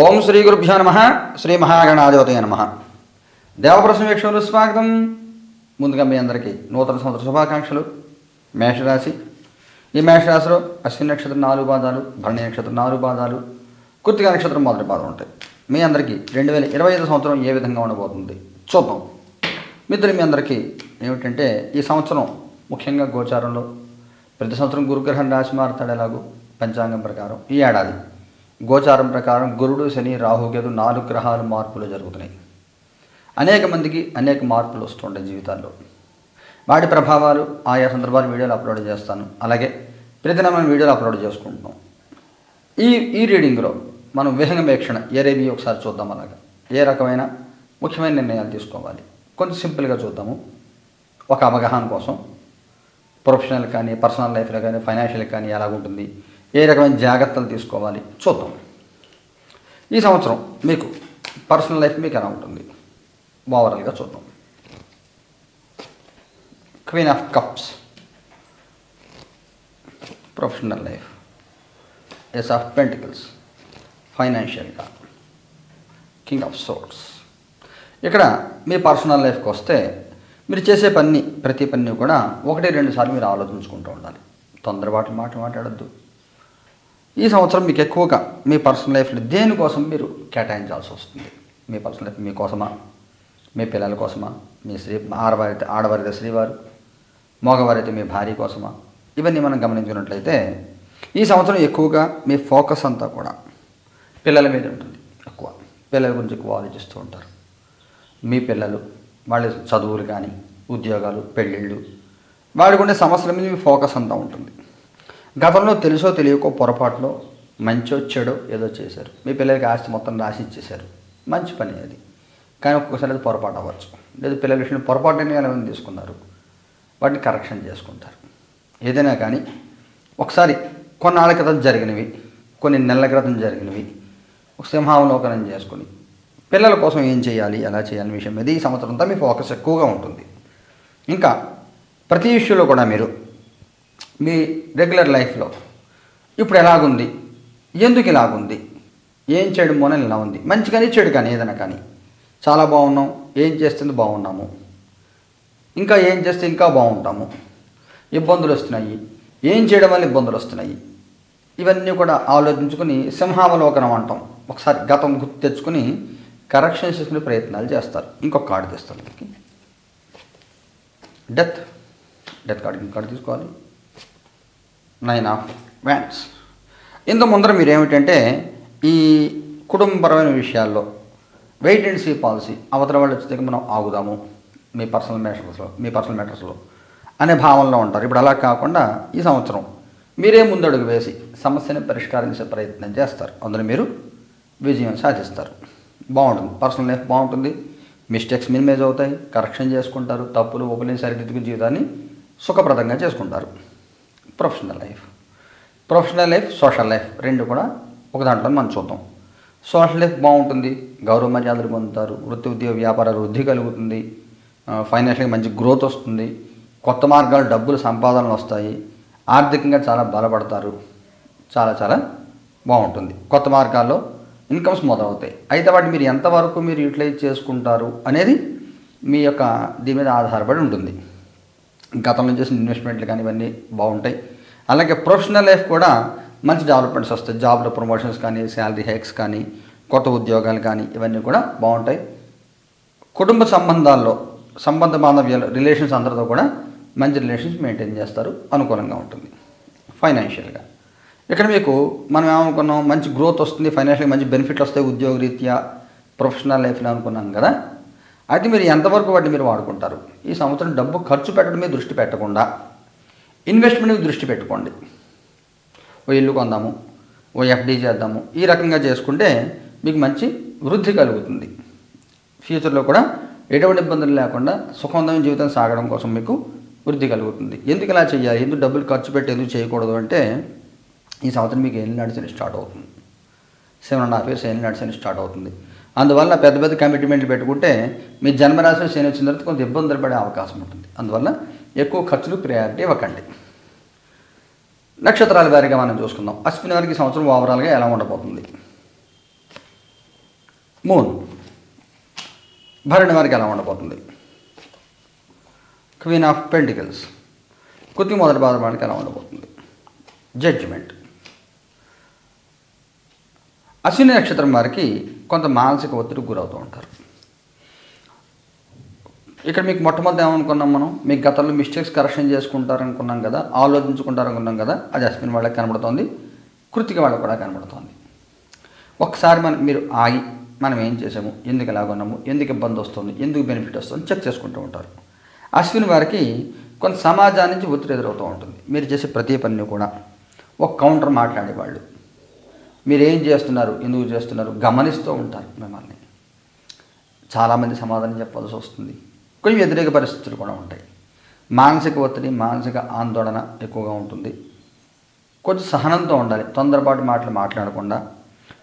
ఓం శ్రీ గురుభ్యో నమ. శ్రీ మహాగణాధిపతయ నమ. దేవప్రసం వీక్షకులు స్వాగతం. ముందుగా మీ అందరికీ నూతన సంవత్సర శుభాకాంక్షలు. మేషరాశి. ఈ మేషరాశిలో అశ్విని నక్షత్రం నాలుగు పాదాలు భరణి నక్షత్రం నాలుగు పాదాలు కృతిక నక్షత్రం మొదటి పాదం ఉంటాయి. మీ అందరికీ రెండు వేల ఇరవై ఐదు సంవత్సరం ఏ విధంగా ఉండబోతుంది? చూద్దాం. మిత్రులు మీ అందరికీ ఏమిటంటే ఈ సంవత్సరం ముఖ్యంగా గోచారంలో ప్రతి సంవత్సరం గురుగ్రహం రాశి మారుతాడు ఎలాగో? పంచాంగం ప్రకారం ఈ ఏడాది. గోచారం ప్రకారం గురుడు శని రాహుకేతు నాలుగు గ్రహాలు మార్పులు జరుగుతున్నాయి. అనేక మందికి అనేక మార్పులు వస్తుంటాయి జీవితాల్లో. వాటి ప్రభావాలు ఆయా సందర్భాలు వీడియోలు అప్లోడ్ చేస్తాను. అలాగే ప్రతిదిన మనం వీడియోలు అప్లోడ్ చేసుకుంటున్నాం. ఈ ఈ రీడింగ్లో మనం విహంగవేక్షణ ఏ రేబీ ఒకసారి చూద్దాం అలాగా. ఏ రకమైన ముఖ్యమైన నిర్ణయాలు తీసుకోవాలి? కొంచెం సింపుల్గా చూద్దాము. ఒక అవగాహన కోసం. ప్రొఫెషనల్ కానీ పర్సనల్ లైఫ్లో కానీ ఫైనాన్షియల్ కానీ ఎలాగుంటుంది? ఏ రకమైన జాగ్రత్తలు తీసుకోవాలి? చూద్దాం. ఈ సంవత్సరం మీకు పర్సనల్ లైఫ్ మీకు ఎలా ఉంటుంది? ఓవరాల్గా చూద్దాం. Queen of cups. Professional life. Ace of pentacles. ఫైనాన్షియల్గా. King of swords. ఇక్కడ మీ పర్సనల్ లైఫ్కి వస్తే మీరు చేసే పని ప్రతి పని కూడా ఒకటి రెండు సార్లు మీరు ఆలోచించుకుంటూ ఉండాలి. తొందరపాటు మాట మాట్లాడద్దు. ఈ సంవత్సరం మీకు ఎక్కువగా మీ పర్సనల్ లైఫ్లో దేనికోసం మీరు కేటాయించాల్సి వస్తుంది? మీ పర్సనల్ లైఫ్ మీకోసమా మీ పిల్లల కోసమా? మీ స్త్రీ ఆడవారైతే ఆడవారైతే శ్రీవారు మగవారైతే మీ భార్య కోసమా? ఇవన్నీ మనం గమనించుకున్నట్లయితే ఈ సంవత్సరం ఎక్కువగా మీ ఫోకస్ అంతా కూడా పిల్లల మీద ఉంటుంది ఎక్కువ. పిల్లల గురించి ఎక్కువ ఆలోచిస్తూ ఉంటారు. మీ పిల్లలు వాళ్ళ చదువులు కానీ ఉద్యోగాలు పెళ్ళిళ్ళు వాడికి ఉండే సమస్యల మీద మీ ఫోకస్ అంతా ఉంటుంది. గతంలో తెలుసో తెలియకో పొరపాటులో మంచో చెడో ఏదో చేశారు. మీ పిల్లలకి ఆస్తి మొత్తం రాసి ఇచ్చేశారు. మంచి పని అది. కానీ ఒక్కొక్కసారి అది పొరపాటు అవ్వచ్చు. లేదు పిల్లల విషయంలో పొరపాటు నిర్ణయాలు తీసుకున్నారు? వాటిని కరెక్షన్ చేసుకుంటారు. ఏదైనా కానీ ఒకసారి కొన్నాళ్ళ క్రితం జరిగినవి కొన్ని నెలల క్రితం జరిగినవి ఒక సింహావలోకనం చేసుకుని పిల్లల కోసం ఏం చేయాలి ఎలా చేయాలి విషయం మీద ఈ సంవత్సరం అంతా మీ ఫోకస్ ఎక్కువగా ఉంటుంది. ఇంకా ప్రతి విషయంలో కూడా మీరు మీ రెగ్యులర్ లైఫ్లో. ఇప్పుడు ఎలాగుంది? ఎందుకు ఇలాగుంది? ఏం చేయడం మూలన ఇలా ఉంది? మంచి కానీ చెడు కానీ ఏదైనా కానీ. చాలా బాగున్నాం. ఏం చేస్తుంది? బాగున్నాము. ఇంకా ఏం చేస్తే ఇంకా బాగుంటాము. ఇబ్బందులు వస్తున్నాయి. ఏం చేయడం వల్ల ఇబ్బందులు వస్తున్నాయి? ఇవన్నీ కూడా ఆలోచించుకుని సింహావలోకనం అంటాం. ఒకసారి గతం గుర్తు తెచ్చుకుని కరెక్షన్ చేసుకునే ప్రయత్నాలు చేస్తారు. ఇంకొక కార్డు తెస్తారు డెత్ డెత్ కార్డు ఇంకొక కార్డు తీసుకోవాలి. Nine of wands. ఇందు ముందర మీరు ఏమిటంటే ఈ కుటుంబపరమైన విషయాల్లో వెయిట్ అండ్ సీ పాలసీ అవతల వాళ్ళు వచ్చేది మనం ఆగుదాము మీ పర్సనల్ మ్యాటర్స్లో మీ పర్సనల్ మ్యాటర్స్లో అనే భావనలో ఉంటారు. ఇప్పుడు అలా కాకుండా ఈ సంవత్సరం మీరే ముందడుగు వేసి సమస్యని పరిష్కరించే ప్రయత్నం చేస్తారు. అందులో మీరు విజయం సాధిస్తారు. బాగుంటుంది. పర్సనల్ లైఫ్ బాగుంటుంది. మిస్టేక్స్ మినిమైజ్ అవుతాయి. కరెక్షన్ చేసుకుంటారు. తప్పులు ఒప్పులేని సరిదిద్దుకుని జీవితాన్ని సుఖప్రదంగా చేసుకుంటారు. Professional life professional life social life రెండు కూడా ఒక దాంట్లో మనం చూద్దాం. సోషల్ లైఫ్ బాగుంటుంది. గౌరవ మర్యాదలు పొందుతారు. వృత్తి ఉద్యోగ వ్యాపార వృద్ధి కలుగుతుంది. ఫైనాన్షియల్గా మంచి గ్రోత్ వస్తుంది. కొత్త మార్గాలు డబ్బులు సంపాదనలు వస్తాయి. ఆర్థికంగా చాలా బలపడతారు. చాలా చాలా బాగుంటుంది. కొత్త మార్గాల్లో ఇన్కమ్స్ మొదలవుతాయి. అయితే వాటిని మీరు ఎంతవరకు మీరు యూటిలైజ్ చేసుకుంటారు అనేది మీ యొక్క దీని మీద ఆధారపడి ఉంటుంది. గతంలో చేసిన ఇన్వెస్ట్మెంట్లు కానీ ఇవన్నీ బాగుంటాయి. అలాగే ప్రొఫెషనల్ లైఫ్ కూడా మంచి డెవలప్మెంట్స్ వస్తాయి. జాబ్లో ప్రమోషన్స్ కానీ శాలరీ హైక్స్ కానీ కొత్త ఉద్యోగాలు కానీ ఇవన్నీ కూడా బాగుంటాయి. కుటుంబ సంబంధాల్లో సంబంధ బాంధవ్యాలు రిలేషన్స్ అందరితో కూడా మంచి రిలేషన్స్ మెయింటైన్ చేస్తారు. అనుకూలంగా ఉంటుంది. ఫైనాన్షియల్గా ఇక్కడ మీకు మనం ఏమనుకున్నాం? మంచి గ్రోత్ వస్తుంది. ఫైనాన్షియల్గా మంచి బెనిఫిట్లు వస్తాయి. ఉద్యోగ రీత్యా ప్రొఫెషనల్ లైఫ్లో అనుకున్నాం కదా. అయితే మీరు ఎంతవరకు వాటిని మీరు వాడుకుంటారు? ఈ సంవత్సరం డబ్బు ఖర్చు పెట్టడం మీద దృష్టి పెట్టకుండా ఇన్వెస్ట్మెంట్ మీద దృష్టి పెట్టుకోండి. ఓ ఇల్లు కొందాము ఓ ఎఫ్డీ చేద్దాము ఈ రకంగా చేసుకుంటే మీకు మంచి వృద్ధి కలుగుతుంది. ఫ్యూచర్లో కూడా ఎటువంటి ఇబ్బందులు లేకుండా సుఖవంతమైన జీవితం సాగడం కోసం మీకు వృద్ధి కలుగుతుంది. ఎందుకు ఇలా చేయాలి ఎందుకు డబ్బులు ఖర్చు పెట్టి ఎందుకు చేయకూడదు అంటే ఈ సంవత్సరం మీకు ఏళ్ళు నడిచిన స్టార్ట్ అవుతుంది. సెవెన్ అండ్ హాఫ్ ఇయర్స్ ఏళ్ళు నడిచిన స్టార్ట్ అవుతుంది. అందువల్ల పెద్ద పెద్ద కమిట్మెంట్లు పెట్టుకుంటే మీ జన్మరాశిలో శని వచ్చిన తర్వాత కొంత ఇబ్బందులు పడే అవకాశం ఉంటుంది. అందువల్ల ఎక్కువ ఖర్చులు ప్రయారిటీ ఇవ్వకండి. నక్షత్రాల వారిగా మనం చూసుకుందాం. అశ్విని వారికి సంవత్సరం ఓవరాల్గా ఎలా ఉండబోతుంది? మూన్ భరణి వారికి ఎలా ఉండబోతుంది? క్వీన్ ఆఫ్ పెంటికల్స్ కుతి మొదటి బాధ ఎలా ఉండబోతుంది? జడ్జిమెంట్ అశ్విని నక్షత్రం వారికి కొంత మానసిక ఒత్తిడికి గురవుతూ ఉంటారు. ఇక్కడ మీకు మొట్టమొదటి ఏమనుకున్నాం మనం? మీకు గతంలో మిస్టేక్స్ కరెక్షన్ చేసుకుంటారనుకున్నాం కదా? ఆలోచించుకుంటారనుకున్నాం కదా? అది అశ్విని వాళ్ళకి కనబడుతోంది. కృతిక వాళ్ళకి కూడా కనబడుతోంది. ఒకసారి మనం మీరు ఆగి మనం ఏం చేసాము? ఎందుకు ఎలాగొన్నాము ఎందుకు ఇబ్బంది వస్తుంది? ఎందుకు బెనిఫిట్ వస్తుంది? చెక్ చేసుకుంటూ ఉంటారు. అశ్విని వారికి కొంత సమాజానికి ఒత్తిడి ఎదురవుతూ ఉంటుంది. మీరు చేసే ప్రతి పనిని కూడా ఒక కౌంటర్ మాట్లాడేవాళ్ళు. మీరు ఏం చేస్తున్నారు? ఎందుకు చేస్తున్నారు? గమనిస్తూ ఉంటారు మిమ్మల్ని. చాలామంది సమాధానం చెప్పాల్సి వస్తుంది. కొన్ని వ్యతిరేక పరిస్థితులు కూడా ఉంటాయి. మానసిక ఒత్తిడి మానసిక ఆందోళన ఎక్కువగా ఉంటుంది. కొంచెం సహనంతో ఉండాలి. తొందరపాటు మాటలు మాట్లాడకుండా.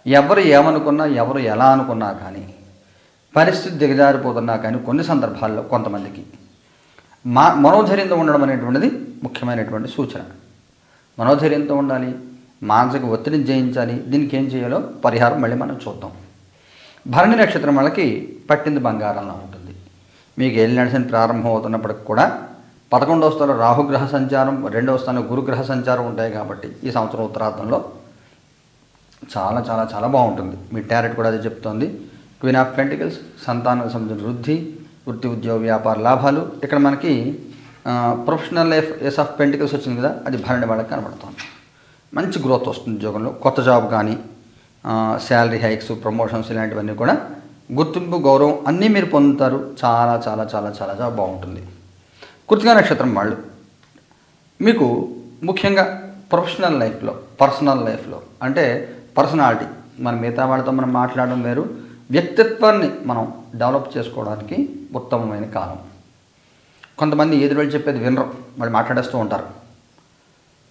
ఎవరు ఏమనుకున్నా ఎవరు ఎలా అనుకున్నా కానీ పరిస్థితి దిగజారిపోతున్నా కానీ కొన్ని సందర్భాల్లో కొంతమందికి మా మనోధైర్యంతో ఉండడం అనేటువంటిది ముఖ్యమైనటువంటి సూచన. మనోధైర్యంతో ఉండాలి. మానసిక ఒత్తిడిని జయించాలి. దీనికి ఏం చేయాలో పరిహారం మళ్ళీ మనం చూద్దాం. భరణి నక్షత్రం వాళ్ళకి పట్టింది బంగారంలో ఉంటుంది. మీకు ఏళ్ళు నడిచిన ప్రారంభం అవుతున్నప్పటికి కూడా పదకొండవ స్థానంలో రాహుగ్రహ సంచారం రెండవ స్థానంలో గురుగ్రహ సంచారం ఉంటాయి కాబట్టి ఈ సంవత్సరం ఉత్తరార్థంలో చాలా చాలా చాలా బాగుంటుంది. మీ టారెట్ కూడా అది చెప్తోంది. క్వీన్ ఆఫ్ పెంటికల్స్ సంతాన సంబంధించిన వృద్ధి వృత్తి ఉద్యోగ వ్యాపార లాభాలు. ఇక్కడ మనకి professional life ace of pentacles వచ్చింది కదా అది భరణి వాళ్ళకి కనబడుతుంది. మంచి గ్రోత్ వస్తుంది ఉద్యోగంలో. కొత్త జాబ్ కానీ శాలరీ హైక్స్ ప్రమోషన్స్ ఇలాంటివన్నీ కూడా గుర్తింపు గౌరవం అన్నీ మీరు పొందుతారు. చాలా చాలా చాలా చాలా చాలా బాగుంటుంది. కృతికా నక్షత్రం వాళ్ళు. మీకు ముఖ్యంగా ప్రొఫెషనల్ లైఫ్లో పర్సనల్ లైఫ్లో అంటే పర్సనాలిటీ మన మిగతా వాళ్ళతో మనం మాట్లాడడం వేరు. వ్యక్తిత్వాన్ని మనం డెవలప్ చేసుకోవడానికి ఉత్తమమైన కాలం. కొంతమంది ఎదురు చెప్పేది వినరు. వాళ్ళు మాట్లాడేస్తూ ఉంటారు.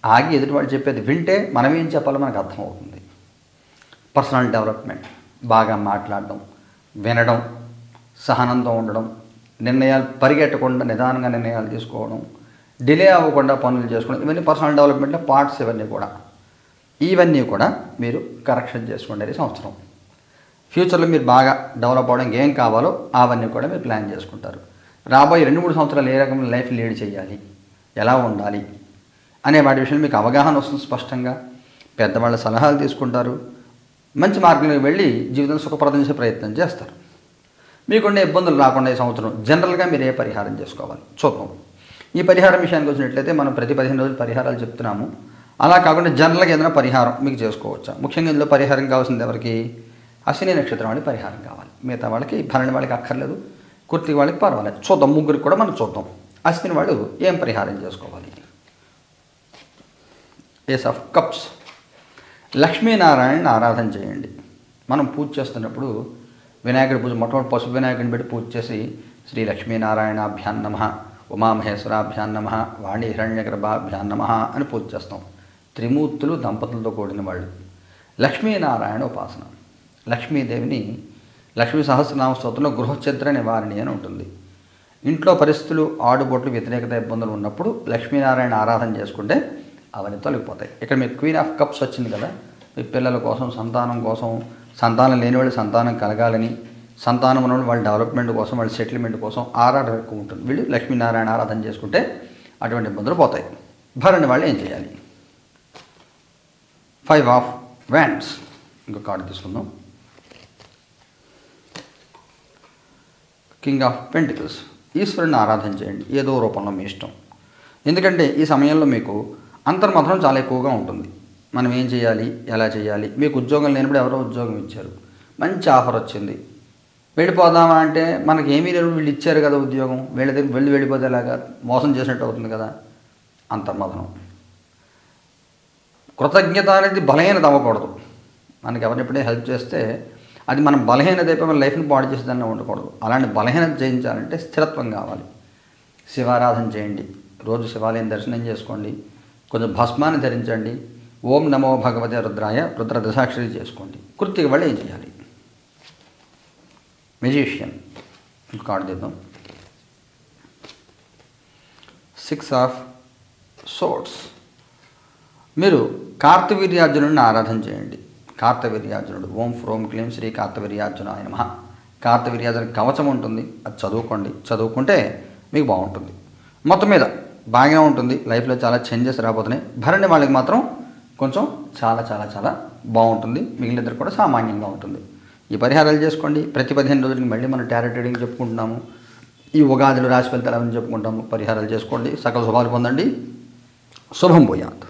ఆగి ఎదుటివాడు చెప్పేది వింటే మనం ఏం చెప్పాలో మనకు అర్థమవుతుంది. పర్సనల్ డెవలప్మెంట్ బాగా మాట్లాడడం వినడం సహనంతో ఉండడం నిర్ణయాలు పరిగెట్టకుండా నిదానంగా నిర్ణయాలు తీసుకోవడం డిలే అవ్వకుండా పనులు చేసుకోవడం ఇవన్నీ పర్సనల్ డెవలప్మెంట్లో పార్ట్స్ ఇవన్నీ కూడా. ఇవన్నీ కూడా మీరు కరెక్షన్ చేసుకోండి సంవత్సరం ఫ్యూచర్లో మీరు బాగా డెవలప్ అవ్వడానికి ఏం కావాలో అవన్నీ కూడా మీరు ప్లాన్ చేసుకుంటారు. రాబోయే రెండు మూడు సంవత్సరాలు ఏ రకమైన లైఫ్ లీడ్ చేయాలి? ఎలా ఉండాలి? అనే వాటి విషయంలో మీకు అవగాహన వస్తుంది స్పష్టంగా. పెద్దవాళ్ళ సలహాలు తీసుకుంటారు. మంచి మార్గంలోకి వెళ్ళి జీవితం సుఖప్రదం చేసే ప్రయత్నం చేస్తారు. మీకుండే ఇబ్బందులు రాకుండా ఈ సంవత్సరం జనరల్గా మీరు ఏ పరిహారం చేసుకోవాలి? చూద్దాం. ఈ పరిహారం విషయానికి వచ్చినట్లయితే మనం ప్రతి పదిహేను రోజులు పరిహారాలు చెప్తున్నాము. అలా కాకుండా జనరల్గా ఏదైనా పరిహారం మీకు చేసుకోవచ్చా? ముఖ్యంగా ఇందులో పరిహారం కావాల్సింది ఎవరికి? అశ్విని నక్షత్రం వాళ్ళకి పరిహారం కావాలి. మిగతా వాళ్ళకి భరణి వాళ్ళకి అక్కర్లేదు. కుర్తి వాళ్ళకి పర్వాలేదు. చూద్దాం. ముగ్గురికి కూడా మనం చూద్దాం. అశ్విని వాళ్ళు ఏం పరిహారం చేసుకోవాలి? ఏస్ ఆఫ్ కప్స్ లక్ష్మీనారాయణని ఆరాధన చేయండి. మనం పూజ చేస్తున్నప్పుడు వినాయకుడి పూజ మొట్టమొదటి పసుపు వినాయకుడిని పెట్టి పూజ చేసి శ్రీ లక్ష్మీనారాయణాభ్యాన్ నమ ఉమామహేశ్వరాభ్యాన్ నమ వాణి హిరణ్యగర్భాభ్యాన్ నమ అని పూజ చేస్తాం. త్రిమూర్తులు దంపతులతో కూడిన వాళ్ళు. లక్ష్మీనారాయణ ఉపాసన. లక్ష్మీదేవిని లక్ష్మీ సహస్రనామ స్తోత్రంలో గృహచిత్ర నివారణి అని ఉంటుంది. ఇంట్లో పరిస్థితులు ఆడుబోట్లు వ్యతిరేకత ఇబ్బందులు ఉన్నప్పుడు లక్ష్మీనారాయణ ఆరాధన చేసుకుంటే అవన్నీ తొలగిపోతాయి. ఇక్కడ మీకు క్వీన్ ఆఫ్ కప్స్ వచ్చింది కదా మీ పిల్లల కోసం సంతానం కోసం సంతానం లేని వాళ్ళు సంతానం కలగాలని సంతానం ఉన్న వాళ్ళ డెవలప్మెంట్ కోసం వాళ్ళ సెటిల్మెంట్ కోసం ఆరాధన ఎక్కువ ఉంటుంది. వీళ్ళు లక్ష్మీనారాయణ ఆరాధన చేసుకుంటే అటువంటి ఇబ్బందులు పోతాయి. భరణి వాళ్ళు ఏం చేయాలి? ఫైవ్ ఆఫ్ వ్యాండ్స్ ఇంకో కార్డు తీసుకుందాం. కింగ్ ఆఫ్ పెంటికల్స్ ఈశ్వరుని ఆరాధన చేయండి. ఏదో రూపంలో మీ ఇష్టం. ఎందుకంటే ఈ సమయంలో మీకు అంతర్మథనం చాలా ఎక్కువగా ఉంటుంది. మనం ఏం చేయాలి? ఎలా చేయాలి? మీకు ఉద్యోగం లేనప్పుడు ఎవరో ఉద్యోగం ఇచ్చారు. మంచి ఆఫర్ వచ్చింది. వెళ్ళిపోదామా అంటే మనకి ఏమీ లేదు వీళ్ళు ఇచ్చారు కదా ఉద్యోగం. వీళ్ళ దగ్గర వెళ్ళి వెళ్ళిపోతేలాగా మోసం చేసినట్టు అవుతుంది కదా. అంతర్మథనం. కృతజ్ఞత అనేది బలహీనత అవ్వకూడదు. మనకి ఎవరిని ఎప్పుడైనా హెల్ప్ చేస్తే అది మనం బలహీనత అయిపోయి మన లైఫ్ని పాడు చేసేదాన్ని ఉండకూడదు. అలాంటి బలహీనత చేయించాలంటే స్థిరత్వం కావాలి. శివారాధన చేయండి. రోజు శివాలయం దర్శనం చేసుకోండి. కొంచెం భస్మాన్ని ధరించండి. ఓం నమో భగవతే రుద్రాయ రుద్ర దశాక్షరి చేసుకోండి. కృతికి వాళ్ళు ఏం చేయాలి? మెజీషియన్ కార్డు తీద్దాం. సిక్స్ ఆఫ్ సోట్స్ మీరు కార్తవీర్యార్జునుడిని ఆరాధన చేయండి. కార్తవీర్యార్జునుడు. ఓం ఫ్రోం క్లీం శ్రీ కార్తవీర్యార్జున ఆయన మహా కార్తవీర్యార్జున కవచం ఉంటుంది. అది చదువుకోండి. చదువుకుంటే మీకు బాగుంటుంది. మొత్తం మీద బాగానే ఉంటుంది. లైఫ్లో చాలా చేంజెస్ రాబోతున్నాయి. భరణి వాళ్ళకి మాత్రం కొంచెం చాలా చాలా చాలా బాగుంటుంది. మిగిలిన కూడా సామాన్యంగా ఉంటుంది. ఈ పరిహారాలు చేసుకోండి. ప్రతి పదిహేను రోజులకి మళ్ళీ మనం టారెట్ రీడింగ్ చెప్పుకుంటున్నాము. ఈ ఉగాదిలో రాశి ఫలితాలు చెప్పుకుంటాము? పరిహారాలు చేసుకోండి. సకల శుభాలు పొందండి. శుభం పోయాత్